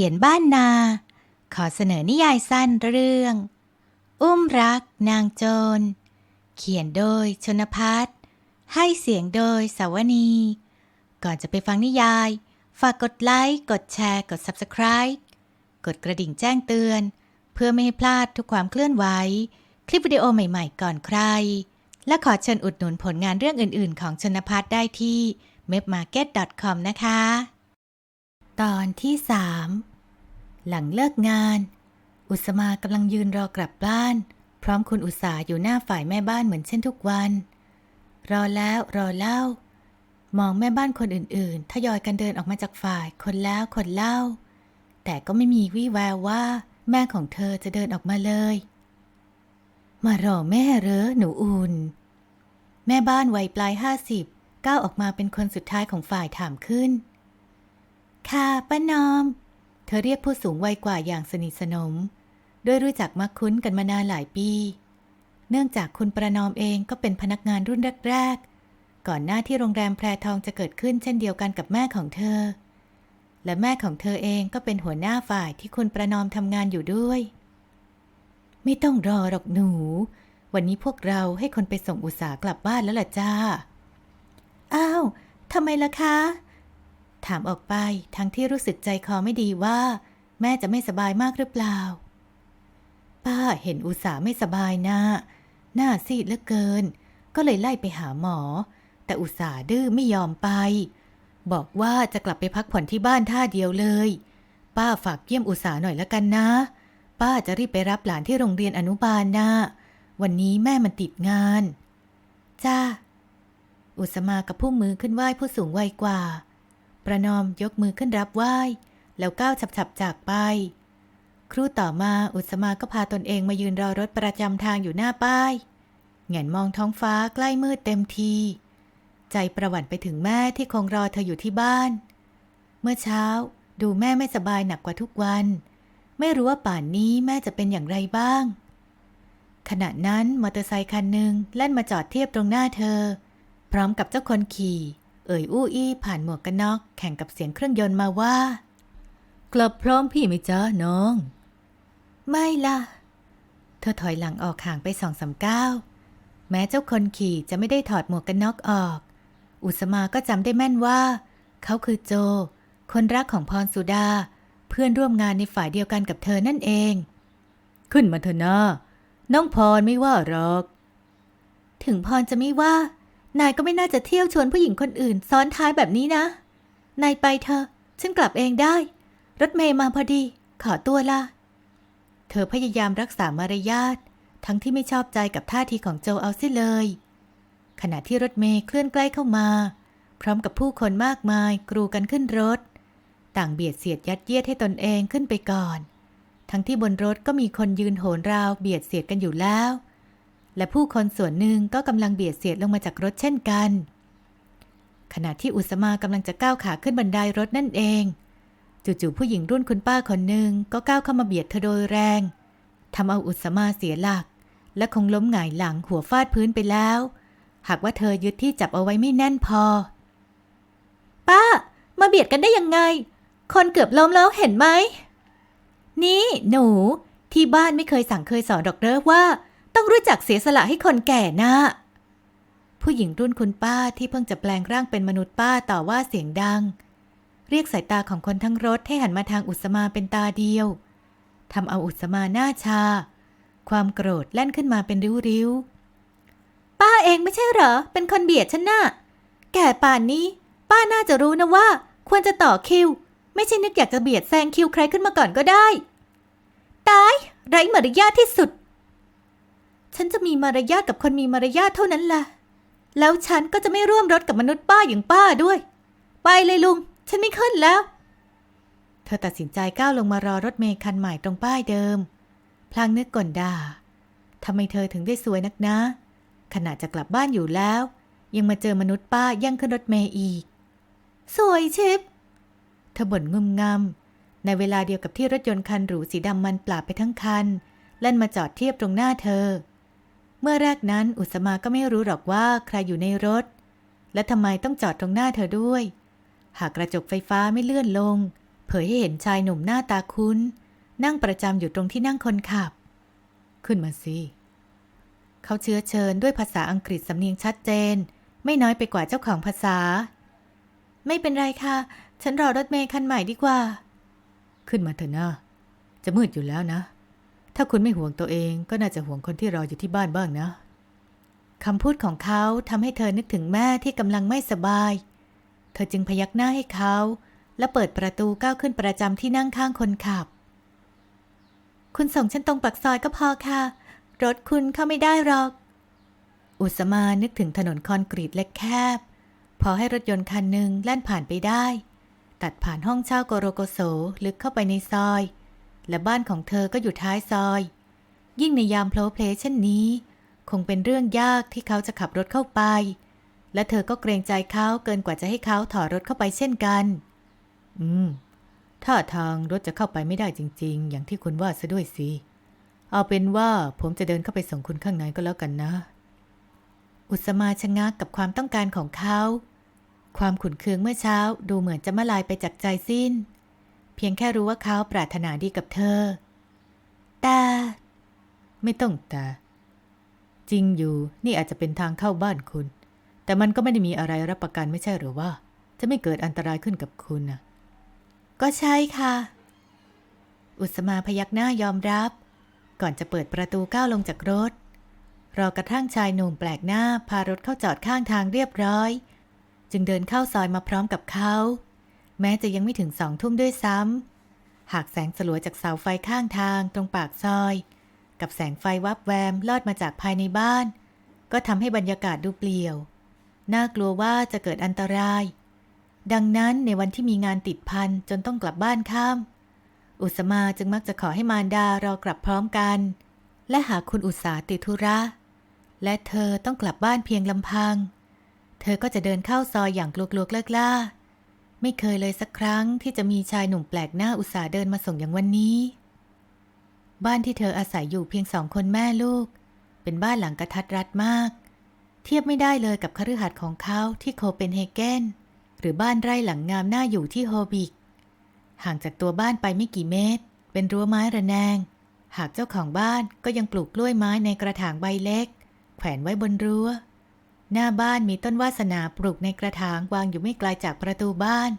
ขียนบ้านนา ขอเสนอนิยายสั้นเรื่อง อุ้มรักนางโจร เขียนโดยชนพัฒน์ให้เสียงโดยสาวนี ก่อนจะไปฟังนิยาย ฝากกดไลค์ กดแชร์ กด Subscribe กดกระดิ่งแจ้งเตือน เพื่อไม่ให้พลาดทุกความเคลื่อนไหว คลิปวิดีโอใหม่ๆ ก่อนใคร และขอเชิญอุดหนุนผลงานเรื่องอื่นๆ ของชนพัฒน์ได้ที่ mepmarket.com นะคะ ตอนที่สาม หลังเลิกงาน อุสมากำลังยืนรอกลับบ้าน พร้อมคุณอุตสาอยู่หน้าฝ่ายแม่บ้านเหมือนเช่นทุกวัน รอแล้วรอเล่า มองแม่บ้านคนอื่นๆ ทยอยกันเดินออกมาจากฝ่ายคนแล้วคนเล่า แต่ก็ไม่มีวี่แววว่า แม่ของเธอจะเดินออกมาเลย มารอแม่เหรอหนูอุ่น แม่บ้านวัยปลายห้าสิบก้าวออกมาเป็นคนสุดท้ายของฝ่ายถามขึ้น ค่ะป้านอม เธอเรียกผู้สูงวัยกว่าอย่างสนิทสนม ด้วยรู้จักมักคุ้นกันมานานหลายปี เนื่องจากคุณประนอมเองก็เป็นพนักงานรุ่นแรกๆ ก่อนหน้าที่โรงแรมแพรทองจะเกิดขึ้นเช่นเดียวกันกับแม่ของเธอ และแม่ของเธอเองก็เป็นหัวหน้าฝ่ายที่คุณประนอมทำงานอยู่ด้วย ไม่ต้องรอหรอกหนู วันนี้พวกเราให้คนไปส่งอุตสาหกลับบ้านแล้วล่ะจ้า อ้าวทำไมล่ะคะ ถามออกไปทั้งที่รู้สึกใจคอไม่ดีว่า แม่จะไม่สบายมากหรือเปล่า ป้าเห็นอุตสาไม่สบายนะ หน้าซีดเหลือเกิน ก็เลยไล่ไปหาหมอ แต่อุตสาดื้อไม่ยอมไป บอกว่าจะกลับไปพักผ่อนที่บ้านท่าเดียวเลย ป้าฝากเยี่ยมอุตสาหน่อยละกันนะ ป้าจะรีบไปรับหลานที่โรงเรียนอนุบาลนะ วันนี้แม่มันติดงาน จ้า อุสมากับผู้มือขึ้นไหว้ผู้สูงวัยกว่า ประนอมยกมือขึ้นรับไหว้ แล้วก้าวฉับๆจากไป ครู่ต่อมาอุสมาก็พาตนเองมายืนรอรถประจำทางอยู่หน้าป้ายแงนมองท้องฟ้าใกล้มืดเต็มที ใจประหวั่นไปถึงแม่ที่คงรอเธออยู่ที่บ้าน เมื่อเช้าดูแม่ไม่สบายหนักกว่าทุกวัน ไม่รู้ว่าป่านนี้แม่จะเป็นอย่างไรบ้าง ขณะนั้นมอเตอร์ไซคันหนึ่งแล่นมาจอดเทียบตรงหน้าเธอ พร้อมกับเจ้าคนขี่ เอ่ยอู้อี้ผ่านหมวกกันน็อกแข่งกับเสียงเครื่องยนต์มาว่า กลับพร้อมพี่ไหมจ้าน้อง ไม่ล่ะ เธอถอยหลังออกห่างไปสองสามก้าวแม้เจ้าคนขี่จะไม่ได้ถอดหมวกกันน็อกออก อุสมาก็จำได้แม่นว่า เขาคือโจ คนรักของพรสุดา เพื่อนร่วมงานในฝ่ายเดียวกันกับเธอนั่นเอง ขึ้นมาเถอะนะน้องพรไม่ว่าหรอก ถึงพรจะไม่ว่า นายก็ไม่น่าจะเที่ยวชวนผู้หญิงคนอื่น ซ้อนท้ายแบบนี้นะ นายไปเถอะ ฉันกลับเองได้ รถเมย์มาพอดี ขอตัวละ เธอพยายามรักษามารยาท ทั้งที่ไม่ชอบใจกับท่าทีของโจเอาเสียเลย ขณะที่รถเมย์เคลื่อนใกล้เข้ามา พร้อมกับผู้คนมากมายกรูกันขึ้นรถ ต่างเบียดเสียดยัดเยียดให้ตนเองขึ้นไปก่อน ทั้งที่บนรถก็มีคนยืนโหนราวเบียดเสียดกันอยู่แล้ว และผู้คนส่วนหนึ่งก็กำลังเบียดเสียดลงมาจากรถเช่นกัน ขณะที่อุสมากำลังจะก้าวขาขึ้นบันไดรถนั่นเอง จู่ๆผู้หญิงรุ่นคุณป้าคนหนึ่งก็ก้าวเข้ามาเบียดเธอโดยแรงทำเอาอุสมาเสียหลัก และคงล้มหงายหลังหัวฟาดพื้นไปแล้ว หากว่าเธอยึดที่จับเอาไว้ไม่แน่นพอ ป้า มาเบียดกันได้ยังไง คนเกือบล้มแล้วเห็นไหม นี่หนูที่บ้านไม่เคยสั่งเคยสอนดอกเด้อว่า ต้องรู้จักเสียสละให้คนแก่นะผู้หญิงรุ่นคุณป้าที่เพิ่งจะแปลงร่างเป็นมนุษย์ป้าต่อว่าเสียงดัง เรียกสายตาของคนทั้งรถให้หันมาทางอุสมาเป็นตาเดียวทำเอาอุสมาหน้าชา ความโกรธแล่นขึ้นมาเป็นริ้วๆป้าเองไม่ใช่เหรอ เป็นคนเบียดฉันน่ะแก่ป่านนี้ ป้าน่าจะรู้นะว่า ควรจะต่อคิว ไม่ใช่นึกอยากจะเบียดแซงคิวใครขึ้นมาก่อนก็ได้ตายไร้มารยาทที่สุด ฉันจะมีมารยาทกับคนมีมารยาทเท่านั้นล่ะ แล้วฉันก็จะไม่ร่วมรถกับมนุษย์ป้าอย่างป้าด้วย ไปเลยลุง ฉันไม่ขึ้นแล้ว เธอตัดสินใจก้าวลงมารอรถเมล์คันใหม่ตรงป้ายเดิม พลางนึกก่นด่าทำไมเธอถึงได้สวยนักนะ ขณะจะกลับบ้านอยู่แล้ว ยังมาเจอมนุษย์ป้ายั่งขึ้นรถเมล์อีก สวยชิปเธอบ่นงุมงำในเวลาเดียวกับที่รถยนต์คันหรูสีดำมันปราบไปทั้งคันแล่นมาจอดเทียบตรงหน้าเธอ เมื่อแรกนั้นอุสมาก็ไม่รู้หรอกว่าใครอยู่ในรถ และทำไมต้องจอดตรงหน้าเธอด้วย หากกระจกไฟฟ้าไม่เลื่อนลง เผยให้เห็นชายหนุ่มหน้าตาคุ้น นั่งประจำอยู่ตรงที่นั่งคนขับ ขึ้นมาสิเขาเชื้อเชิญด้วยภาษาอังกฤษสำเนียงชัดเจน ไม่น้อยไปกว่าเจ้าของภาษา ไม่เป็นไรค่ะ ฉันรอรถเมล์คันใหม่ดีกว่า ขึ้นมาเถอะนะจะมืดอยู่แล้วนะ ถ้าคุณไม่ห่วงตัวเองก็น่าจะห่วงคนที่รออยู่ที่บ้านบ้างนะคำพูดของเขาทำให้เธอนึกถึงแม่ที่กำลังไม่สบาย เธอจึงพยักหน้าให้เขา และเปิดประตูก้าวขึ้นประจำที่นั่งข้างคนขับ คุณส่งฉันตรงปากซอยก็พอค่ะ รถคุณเข้าไม่ได้หรอก อุสมานึกถึงถนนคอนกรีตเล็กแคบ พอให้รถยนต์คันหนึ่งแล่นผ่านไปได้ ตัดผ่านห้องเช่าโกโรโกโสลึกเข้าไปในซอย และบ้านของเธอก็อยู่ท้ายซอย ยิ่งในยามโพลเพลเช่นนี้ คงเป็นเรื่องยากที่เขาจะขับรถเข้าไป และเธอก็เกรงใจเขาเกินกว่าจะให้เขาถอดรถเข้าไปเช่นกัน อืม ถ้าทางรถจะเข้าไปไม่ได้จริง ๆ อย่างที่คุณว่าซะด้วยสิ เอาเป็นว่าผมจะเดินเข้าไปส่งคุณข้างในก็แล้วกันนะ อุสมาชะงักกับความต้องการของเขา ความขุนเคืองเมื่อเช้าดูเหมือนจะมาลายไปจากใจสิ้น เพียงแค่รู้ว่าเขาปรารถนาดีกับเธอ แต่ ไม่ต้องแต่จริงอยู่นี่อาจจะเป็นทางเข้าบ้านคุณ แต่มันก็ไม่ได้มีอะไรรับประกันไม่ใช่หรือว่า จะไม่เกิดอันตรายขึ้นกับคุณนะก็ใช่ค่ะ อุสมาพยักหน้ายอมรับ ก่อนจะเปิดประตูก้าวลงจากรถ รอกระทั่งชายหนุ่มแปลกหน้าพารถเข้าจอดข้างทางเรียบร้อย จึงเดินเข้าซอยมาพร้อมกับเขา แม้จะยังไม่ถึงสองทุ่มด้วยซ้ำ หากแสงสลัวจากเสาไฟข้างทางตรงปากซอย กับแสงไฟวับแวมลอดมาจากภายในบ้าน ก็ทำให้บรรยากาศดูเปลี่ยว น่ากลัวว่าจะเกิดอันตราย ดังนั้นในวันที่มีงานติดพันจนต้องกลับบ้านค่ำอุสมาจึงมักจะขอให้มารดารอกลับพร้อมกัน และหากคุณอุตสาติดธุระและเธอต้องกลับบ้านเพียงลำพัง เธอก็จะเดินเข้าซอยอย่างกลัวๆกล้าๆ ไม่เคยเลยสักครั้งที่จะมีชายหนุ่มแปลกหน้าอุตส่าห์เดินมาส่งอย่างวันนี้ บ้านที่เธออาศัยอยู่เพียงสองคนแม่ลูก เป็นบ้านหลังกระทัดรัดมาก เทียบไม่ได้เลยกับคฤหาสน์ของเขาที่โคเปนเฮเกนหรือบ้านไร่หลังงามน่าอยู่ที่โฮบิก ห่างจากตัวบ้านไปไม่กี่เมตร เป็นรั้วไม้ระแนง หากเจ้าของบ้านก็ยังปลูกกล้วยไม้ในกระถางใบเล็ก แขวนไว้บนรั้ว หน้าบ้านมีต้นวาสนาปลูกในกระถางวางอยู่ไม่ไกลจากประตูบ้าน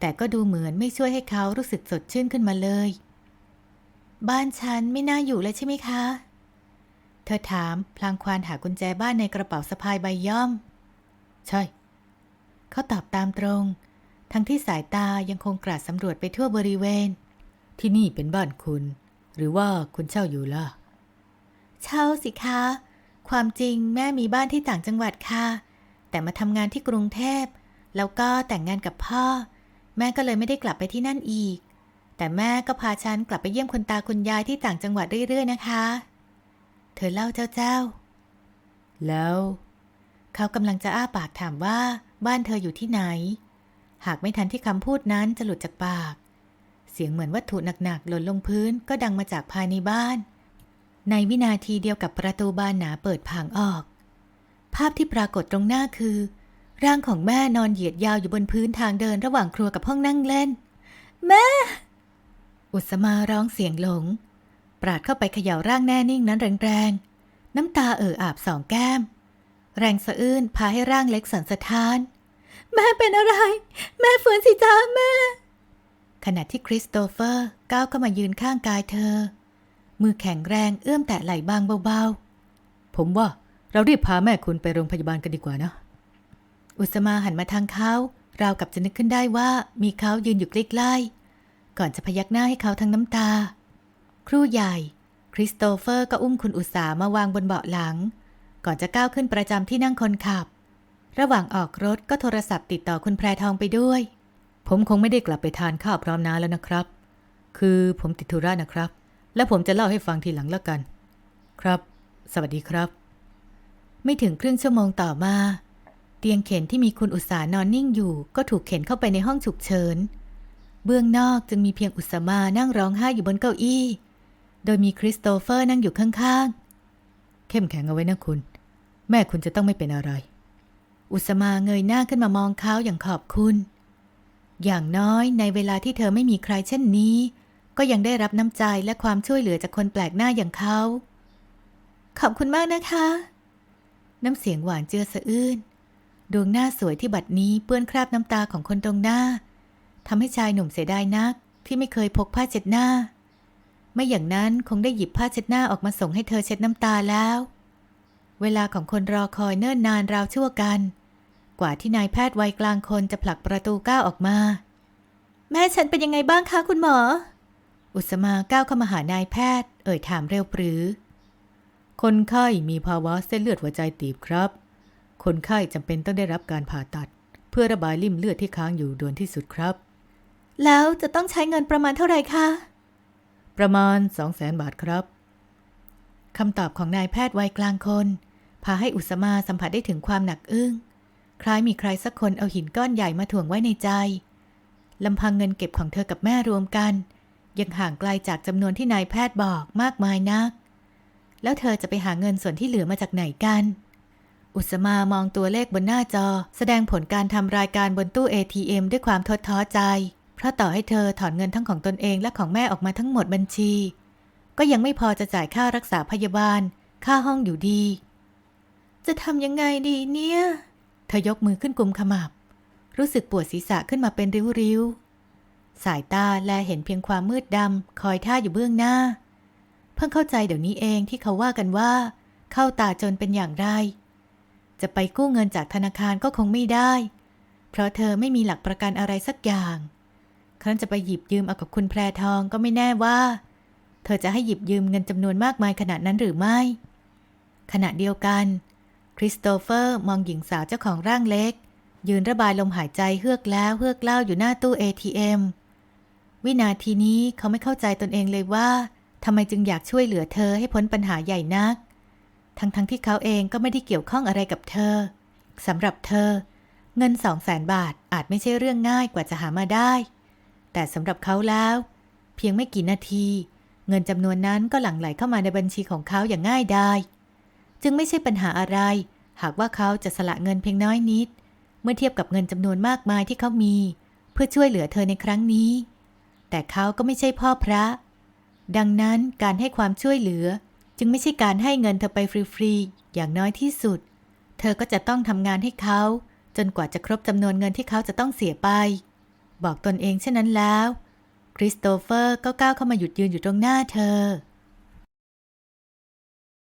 แต่ก็ดูเหมือนไม่ช่วยให้เขารู้สึกสดชื่นขึ้นมาเลย บ้านฉันไม่น่าอยู่เลยใช่ไหมคะ เธอถามพลางควานหากุญแจบ้านในกระเป๋าสะพายใบย่อม ใช่ เขาตอบตามตรง ทั้งที่สายตายังคงกราดสำรวจไปทั่วบริเวณ ที่นี่เป็นบ้านคุณ หรือว่าคุณเช่าอยู่ล่ะ เช่าสิคะ ความจริงแม่มีบ้านที่ต่างจังหวัดค่ะ แต่มาทำงานที่กรุงเทพ แล้วก็แต่งงานกับพ่อ แม่ก็เลยไม่ได้กลับไปที่นั่นอีก แต่แม่ก็พาฉันกลับไปเยี่ยมคุณตาคุณยายที่ต่างจังหวัดเรื่อยๆนะคะ เธอเล่าเจ้าๆแล้ว เขากำลังจะอ้าปากถามว่าบ้านเธออยู่ที่ไหน หากไม่ทันที่คำพูดนั้นจะหลุดจากปาก เสียงเหมือนวัตถุหนักๆหล่นลงพื้นก็ดังมาจากภายในบ้าน ในวินาทีเดียวกับประตูบานหนาเปิดผางออก ภาพที่ปรากฏตรงหน้าคือ ร่างของแม่นอนเหยียดยาวอยู่บนพื้นทางเดินระหว่างครัวกับห้องนั่งเล่น แม่ อุสมาร้องเสียงหลง ปราดเข้าไปเขย่าร่างแน่นิ่งนั้นแรงๆ น้ำตาเอ่ออาบสองแก้ม แรงสะอื้นพาให้ร่างเล็กสันสะท้าน แม่เป็นอะไร แม่ฝืนสิจ้าแม่ ขณะที่คริสโตเฟอร์ก้าวเข้ามายืนข้างกายเธอ มือแข็งแรงเอื้อมแตะไหล่บางเบาๆ ผมว่าเรารีบพาแม่คุณไปโรงพยาบาลกันดีกว่านะ อุสมาหันมาทางเขาราวกับจะนึกขึ้นได้ว่ามีเขายืนอยู่ใกล้ๆ ก่อนจะพยักหน้าให้เขาทั้งน้ำตา ครู่ใหญ่ คริสโตเฟอร์ก็อุ้มคุณอุตสามาวางบนเบาะหลัง ก่อนจะก้าวขึ้นประจำที่นั่งคนขับ ระหว่างออกรถก็โทรศัพท์ติดต่อคุณแพรทองไปด้วย ผมคงไม่ได้กลับไปทานข้าวพร้อมน้าแล้วนะครับ คือผมติดธุระนะครับ และผมจะเล่าให้ฟังทีหลังแล้วกัน ครับ สวัสดีครับ ไม่ถึงครึ่งชั่วโมงต่อมา เตียงเข็นที่มีคุณอุตสานอนนิ่งอยู่ ก็ถูกเข็นเข้าไปในห้องฉุกเฉิน เบื้องนอกจึงมีเพียงอุตสามานั่งร้องไห้อยู่บนเก้าอี้ โดยมีคริสโตเฟอร์นั่งอยู่ข้างๆ เข้มแข็งเอาไว้นะคุณ แม่คุณจะต้องไม่เป็นอะไร อุสมาเงยหน้าขึ้นมามองเขาอย่างขอบคุณ อย่างน้อยในเวลาที่เธอไม่มีใครเช่นนี้ ก็ยังได้รับน้ำใจและความช่วยเหลือจากคนแปลกหน้าอย่างเขา ขอบคุณมากนะคะ น้ำเสียงหวานเจือสะอื้น ดวงหน้าสวยที่บัดนี้เปื้อนคราบน้ำตาของคนตรงหน้าทำให้ชายหนุ่มเสียดายนัก ที่ไม่เคยพกผ้าเช็ดหน้า ไม่อย่างนั้นคงได้หยิบผ้าเช็ดหน้าออกมาส่งให้เธอเช็ดน้ำตาแล้ว เวลาของคนรอคอยเนิ่นนานราวชั่วกัน กว่าที่นายแพทย์วัยกลางคนจะผลักประตูก้าวออกมา แม่ฉันเป็นยังไงบ้างคะคุณหมอ อุสมาก้าวเข้ามาหานายแพทย์ เอ่ยถามเร็วปรือ คนไข้มีภาวะเส้นเลือดหัวใจตีบครับ คนไข้จำเป็นต้องได้รับการผ่าตัด เพื่อระบายริ่มเลือดที่ค้างอยู่ด่วนที่สุดครับ แล้วจะต้องใช้เงินประมาณเท่าไหร่คะ ประมาณ2 0 0แสนบาทครับคำตอบของนายแพทย์วัยกลางคน พาให้อุสมาสัมผัสได้ถึงความหนักอึ้ง คล้ายมีใครสักคนเอาหินก้อนใหญ่มาถ่วงไว้ในใจลำพังเงินเก็บของเธอกับแม่รวมกัน ยังห่างไกลจากจำนวนที่นายแพทย์บอกมากมายนัก แล้วเธอจะไปหาเงินส่วนที่เหลือมาจากไหนกัน อุสมามองตัวเลขบนหน้าจอ แสดงผลการทำรายการบนตู้ ATM ด้วยความทดท้อใจ เพราะต่อให้เธอถอนเงินทั้งของตนเองและของแม่ออกมาทั้งหมดบัญชี ก็ยังไม่พอจะจ่ายค่ารักษาพยาบาล ค่าห้องอยู่ดี จะทำยังไงดีเนี่ย เธอยกมือขึ้นกลุมขมับ รู้สึกปวดศีรษะขึ้นมาเป็นริ้วๆ สายตาแลเห็นเพียงความมืดดำคอยท่าอยู่เบื้องหน้า เพิ่งเข้าใจเดี๋ยวนี้เองที่เขาว่ากันว่า เข้าตาจนเป็นอย่างไร จะไปกู้เงินจากธนาคารก็คงไม่ได้ เพราะเธอไม่มีหลักประกันอะไรสักอย่าง ครั้นจะไปหยิบยืมเอากับคุณแพรทองก็ไม่แน่ว่า เธอจะให้หยิบยืมเงินจำนวนมากมายขนาดนั้นหรือไม่ ขณะเดียวกันคริสโตเฟอร์มองหญิงสาวเจ้าของร่างเล็ก ยืนระบายลมหายใจเฮือกแล้วเฮือกเล่าอยู่หน้าตู้ ATM วินาทีนี้เขาไม่เข้าใจตนเองเลยว่าทำไมจึงอยากช่วยเหลือเธอให้พ้นปัญหาใหญ่นัก ทั้งๆทที่เขาเองก็ไม่ได้เกี่ยวข้องอะไรกับเธอสำหรับเธอ เงินสองแสนบาทอาจไม่ใช่เรื่องง่ายกว่าจะหามาได้ แต่สำหรับเขาแล้ว เพียงไม่กี่นาที เงินจำนวนนั้นก็หลั่งไหลเข้ามาในบัญชีของเขาอย่างง่ายดายจึงไม่ใช่ปัญหาอะไร หากว่าเขาจะสละเงินเพียงน้อยนิด เมื่อเทียบกับเงินจำนวนมากมายที่เขามี เพื่อช่วยเหลือเธอในครั้งนี้ แต่เขาก็ไม่ใช่พ่อพระ ดังนั้นการให้ความช่วยเหลือ จึงไม่ใช่การให้เงินเธอไปฟรีๆอย่างน้อยที่สุด เธอก็จะต้องทำงานให้เขา จนกว่าจะครบจำนวนเงินที่เขาจะต้องเสียไป บอกตนเองเช่นนั้นแล้ว คริสโตเฟอร์ก็ก้าวเข้ามาหยุดยืนอยู่ตรงหน้าเธอ